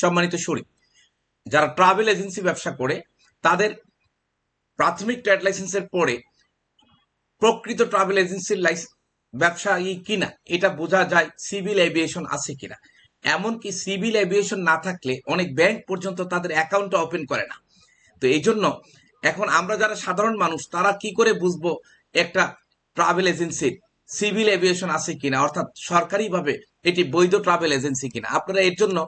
সম্মানিত শরীর যারা ট্রাভেল এজেন্সি ব্যবসা করে, তাদের প্রাথমিক ট্রেড লাইসেন্সের পরে প্রকৃত ট্রাভেল এজেন্সির লাইসেন্স ব্যবসায়ী কিনা, এটা বোঝা যায় সিভিল এভিয়েশন আছে কিনা। এমনকি সিভিল এভিয়েশন না থাকলে অনেক ব্যাংক পর্যন্ত তাদের অ্যাকাউন্ট ওপেন করে না। তো এই জন্য এখন আমরা যারা সাধারণ মানুষ, তারা কি করে বুঝব একটা ট্রাভেল এজেন্সির সিভিল এভিয়েশন আছে কিনা? অর্থাৎ সরকারিভাবে এটি বৈধ ট্রাভেল এজেন্সি কিনা? আপনারা এর জন্য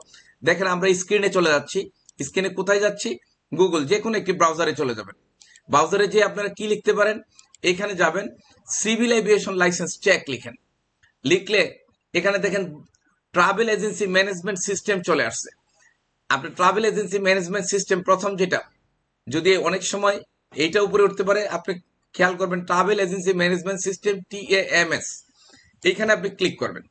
দেখেন আমরা স্ক্রিনে চলে যাচ্ছি। স্ক্রিনে কোথায় যাচ্ছি? গুগল যে কোনো একটি ব্রাউজারে চলে যাবেন। ব্রাউজারে যে আপনারা কি লিখতে পারেন? এখানে যাবেন সিভিল এভিয়েশন লাইসেন্স চেক লিখেন। লিখলে এখানে দেখেন ট্রাভেল এজেন্সি ম্যানেজমেন্ট সিস্টেম চলে আসছে। আপনি ট্রাভেল এজেন্সি ম্যানেজমেন্ট সিস্টেম প্রথম যেটা, যদি অনেক সময় এইটা উপরে উঠতে পারে, আপনি খেয়াল করবেন travel agency management system TAMS এইখানে আপনি ক্লিক করবেন।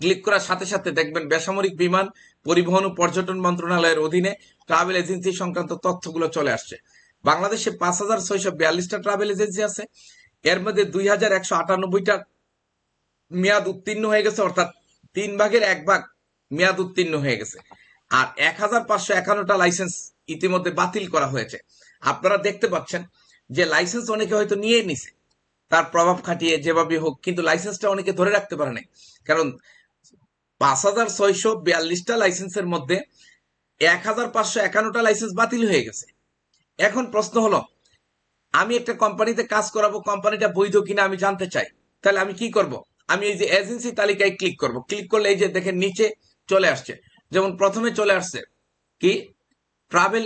ক্লিক করার সাথে সাথে দেখবেন বেসামরিক বিমান, পরিবহন ও পর্যটন মন্ত্রণালয়ের অধীনে ট্রাভেল এজেন্সি সংক্রান্ত তথ্যগুলো চলে আসছে। বাংলাদেশে পাঁচ হাজার ছয়শো বিয়াল্লিশটা ট্রাভেল এজেন্সি আছে। এর মধ্যে দুই হাজার একশো আটানব্বইটা মেয়াদ উত্তীর্ণ হয়ে গেছে, অর্থাৎ তিন ভাগের এক ভাগ মেয়াদ উত্তীর্ণ হয়ে গেছে। আর এক হাজার পাঁচশো একান্নটা লাইসেন্স ইতিমধ্যে বাতিল করা হয়েছে। আপনারা দেখতে পাচ্ছেন যে লাইসেন্স অনেকে হয়তো নিয়ে নিছে। তার প্রভাব খাটিয়ে যেভাবে হোক, কিন্তু লাইসেন্সটা অনেকে ধরে রাখতে পারে নাই। কারণ পাঁচ হাজার ছয়শো বিয়াল্লিশটা লাইসেন্সের মধ্যে এক হাজার পাঁচশো একান্নটা লাইসেন্স বাতিল হয়ে গেছে। এখন প্রশ্ন হলো, আমি একটা কোম্পানিতে কাজ করাবো, কোম্পানিটা বৈধ কিনা আমি জানতে চাই। তাহলে আমি কি করব? আমি এই যে এজেন্সি তালিকায় ক্লিক করব। ক্লিক করলে এই যে দেখেন নিচে চলে আসছে। যেমন প্রথমে চলে আসছে কি? Travel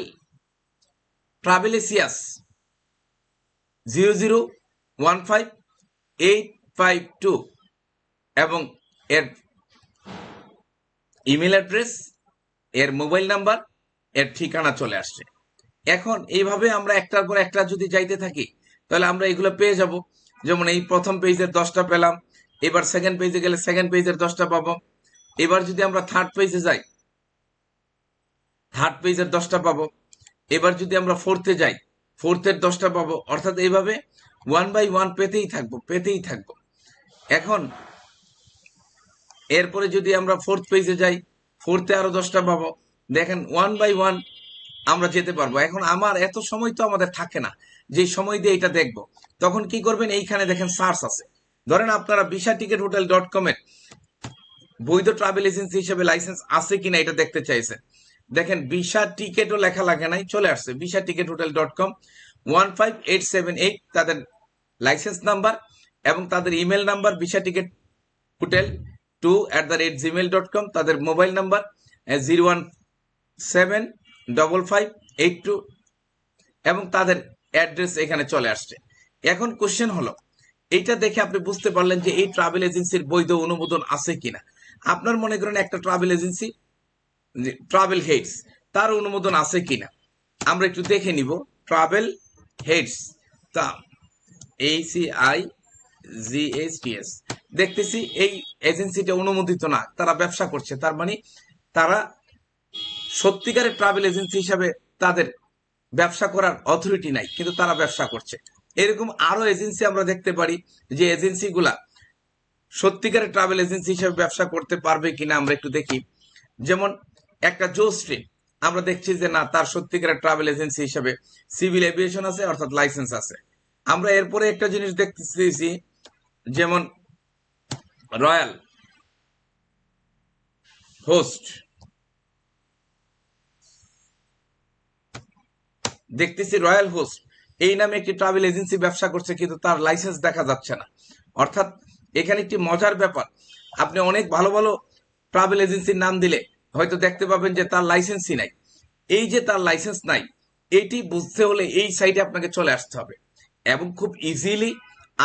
ট্রাভেলেসিয়াস zero zero one five eight five two এবং এর ইমেল অ্যাড্রেস এর মোবাইল নাম্বার এর ঠিকানা চলে আসছে। এখন এইভাবে আমরা একটার পর একটা যদি যাইতে থাকি, তাহলে আমরা এগুলো পেয়ে যাব। যেমন এই প্রথম পেজের দশটা পেলাম, এবার সেকেন্ড পেজে গেলে সেকেন্ড পেজের দশটা পাবো। এবার যদি আমরা থার্ড পেজে যাই থার্ড পেজের দশটা পাবো। এবার যদি আমরা ফোর্থে যাই ফোর্থের দশটা পাবো। অর্থাৎ এইভাবে ওয়ান বাই ওয়ান পেতেই থাকব পেতেই থাকব। এখন, এরপরে যদি আমরা ফোর্থ পেজে যাই ফোর্থে আরও দশটা পাবো। দেখেন ওয়ান বাই ওয়ান আমরা যেতে পারব। এখন আমার এত সময় তো আমাদের থাকে না, যে সময় দিয়ে এটা দেখব। তখন কি করবেন? এইখানে দেখেন সার্চ আছে। ধরেন আপনারা বিশা টিকেট হোটেল ডট কমের বৈধ ট্রাভেল এজেন্সি হিসেবে লাইসেন্স আছে কিনা এটা দেখতে চাইছেন। দেখেন বিশা টিকেটও লেখা লাগে নাই, চলে আসছে। Visa ticket hotel dot com one five eight seven eight তাদের লাইসেন্স নাম্বার এবং তাদের email number visa ticket hotel two at the rate gmail dot com তাদের mobile number zero one seven double five eight two এবং তাদের address এখানে চলে আসছে। এখন কোশ্চেন হলো, এইটা দেখে আপনি বুঝতে পারলেন যে এই ট্রাভেল এজেন্সির বৈধ অনুমোদন আছে কিনা। আপনার মনে করেন একটা ট্রাভেল এজেন্সি ট্রাভেল হেডস তার অনুমোদন আছে কিনা? আমরা একটু দেখে নিব ট্রাভেল হেডস তা C I G S T S দেখতেছি এই এজেন্সিটা অনুমোদিত না, তারা ব্যবসা করছে, তার মানে তারা সত্যিকারের ট্রাভেল এজেন্সি হিসাবে তাদের ব্যবসা করার অথরিটি নাই, কিন্তু তারা ব্যবসা করছে। এরকম আরও এজেন্সি আমরা দেখতে পারি যে এজেন্সিগুলা সত্যিকারের ট্রাভেল এজেন্সি হিসেবে ব্যবসা করতে পারবে কিনা আমরা একটু দেখি। যেমন একটা জো স্ট্রিম আমরা দেখছি যে না, তার সত্যিকারের ট্রাভেল এজেন্সি হিসেবে সিভিল এভিয়েশন আছে, অর্থাৎ লাইসেন্স আছে। আমরা এরপরে একটা জিনিস দেখতেছি, যেমন রয়্যাল হোস্ট। দেখতেছি রয়্যাল হোস্ট, এই নামে একটি ট্রাভেল এজেন্সি ব্যবসা করছে, কিন্তু তার লাইসেন্স দেখা যাচ্ছে না। অর্থাৎ এখানে একটি মজার ব্যাপার, আপনি অনেক ভালো ভালো ট্রাভেল এজেন্সির নাম দিলে হয়তো দেখতে পাবেন যে তার লাইসেন্সই নাই। এই যে তার লাইসেন্স নাই, এটি বুঝতে হলে এই সাইডে আপনাকে চলে আসতে হবে। এবং খুব ইজিলি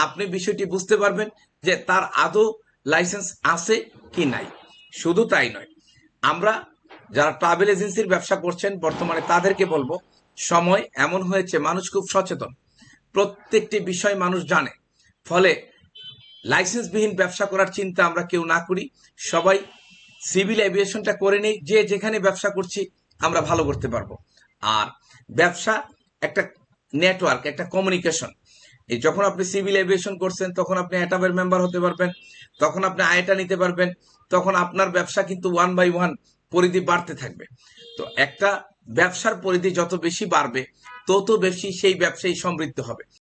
আপনি বিষয়টি বুঝতে পারবেন যে তার আদৌ লাইসেন্স আছে কি নাই। শুধু তাই নয়, আমরা যারা ট্রাভেল এজেন্সির ব্যবসা করছেন, বর্তমানে তাদেরকে বলব, সময় এমন হয়েছে, মানুষ খুব সচেতন। প্রত্যেকটি বিষয় মানুষ জানে। ফলে লাইসেন্সবিহীন ব্যবসা করার চিন্তা আমরা কেউ না করি। সবাই সিভিল এভিয়েশনটা করে নেই, যে যেখানে ব্যবসা করছি আমরা ভালো করতে পারব। আর ব্যবসা একটা নেটওয়ার্ক একটা কমিউনিকেশন এই যখন আপনি সিভিল এভিয়েশন করছেন, তখন আপনি অ্যাটাবের মেম্বার হতে পারবেন, তখন আপনি আয়টা নিতে পারবেন, তখন আপনার ব্যবসা কিন্তু ওয়ান বাই ওয়ান পরিধি বাড়তে থাকবে। তো একটা ব্যবসার পরিধি যত বেশি বাড়বে, তত বেশি সেই ব্যবসায়ী সমৃদ্ধ হবে।